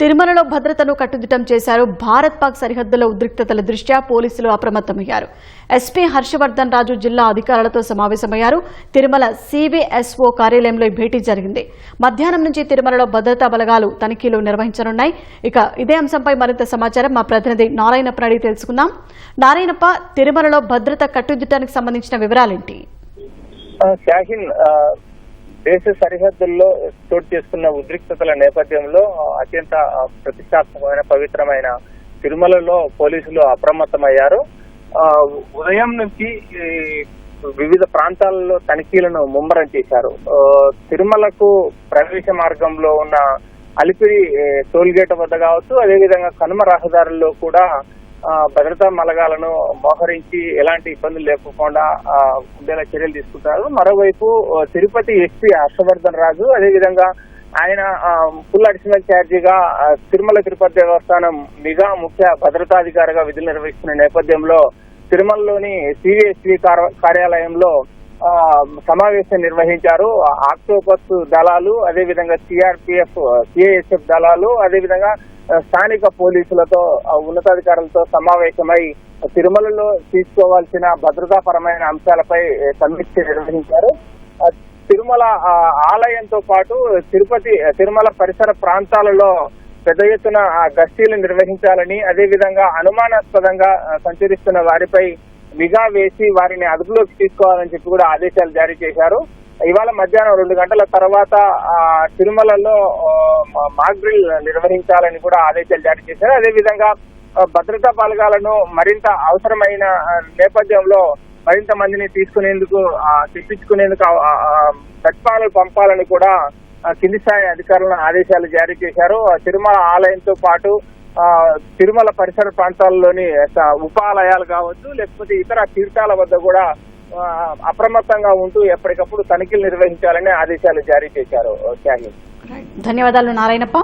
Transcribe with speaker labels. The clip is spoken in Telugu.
Speaker 1: తిరుమలలో భద్రతను కట్టుదిట్టం చేశారు. భారత్ పాక్ సరిహద్దుల ఉద్రిక్తతల దృష్ట్యా పోలీసులు అప్రమత్తమయ్యారు. ఎస్పీ హర్షవర్ధన్ రాజు జిల్లా అధికారులతో సమావేశమయ్యారు. తిరుమల సివిఎస్ఓ కార్యాలయంలో ఈ భేటీ జరిగింది. మధ్యాహ్నం నుంచి తిరుమలలో భద్రతా బలగాలు తనిఖీలు నిర్వహించనున్నాయి. ఇక ఇదే అంశంపై మరింత సమాచారం మా ప్రతినిధి నారాయణప్ప అడిగి తెలుసుకుందాం. నారాయణప్ప తిరుమలలో భద్రత కట్టుదిట్టానికి సంబంధించిన వివరాలేంటి?
Speaker 2: దేశ సరిహద్దుల్లో చోటు చేసుకున్న ఉద్రిక్తతల నేపథ్యంలో అత్యంత ప్రతిష్టాత్మకమైన పవిత్రమైన తిరుమలలో పోలీసులు అప్రమత్తమయ్యారు. ఉదయం నుంచి ఈ వివిధ ప్రాంతాలలో తనిఖీలను ముమ్మరం చేశారు. తిరుమలకు ప్రవేశ మార్గంలో ఉన్న అలిపిరి టోల్గేట్ టోల్ గేట్ వద్ద కావచ్చు అదేవిధంగా కనుమ రహదారుల్లో కూడా భద్రతా మలగాలను మోహరించి ఎలాంటి ఇబ్బందులు లేకుండా ఉండేలా చర్యలు తీసుకుంటారు. మరోవైపు తిరుపతి ఎస్పీ హర్షవర్ధన్ రాజు అదేవిధంగా ఆయన ఫుల్ అడిషనల్ ఛార్జీగా తిరుమల తిరుపతి దేవస్థానం నిఘా ముఖ్య భద్రతాధికారిగా విధులు నిర్వహిస్తున్న నేపథ్యంలో తిరుమలలోని సివిఎస్పి కార్యాలయంలో సమావేశం నిర్వహించారు. ఆక్టోపస్ దళాలు అదేవిధంగా సిఆర్పిఎఫ్ సిఐఎస్ఎఫ్ దళాలు అదేవిధంగా స్థానిక పోలీసులతో ఉన్నతాధికారులతో సమావేశమై తిరుమలలో తీసుకోవాల్సిన భద్రతాపరమైన అంశాలపై సమీక్ష నిర్వహించారు. తిరుమల ఆలయంతో పాటు తిరుపతి తిరుమల పరిసర ప్రాంతాలలో పెద్ద ఎత్తున ఆ, గస్తీలు నిర్వహించాలని అదేవిధంగా అనుమానాస్పదంగా సంచరిస్తున్న వారిపై నిఘా వేసి వారిని అదుపులోకి తీసుకోవాలని చెప్పి కూడా ఆదేశాలు జారీ చేశారు. ఇవాళ మధ్యాహ్నం రెండు గంటల తర్వాత తిరుమలలో మా- మాక్ డ్రిల్ నిర్వహించాలని కూడా ఆదేశాలు జారీ చేశారు. అదేవిధంగా భద్రతా బలగాలను మరింత అవసరమైన నేపథ్యంలో మరింత మందిని తీసుకునేందుకు తెప్పించుకునేందుకు ఆ, పంపాలని కూడా కింది స్థాయి అధికారులను ఆదేశాలు జారీ చేశారు. ఆ, తిరుమల ఆలయంతో పాటు తిరుమల పరిసర ప్రాంతాల్లోని ఉపాలయాలు కావచ్చు లేకపోతే ఇతర తీర్థాల వద్ద కూడా అప్రమత్తంగా ఉంటూ ఎప్పటికప్పుడు తనిఖీలు నిర్వహించాలని ఆదేశాలు జారీ చేశారు
Speaker 1: ధన్యవాదాలు నారాయణప్ప.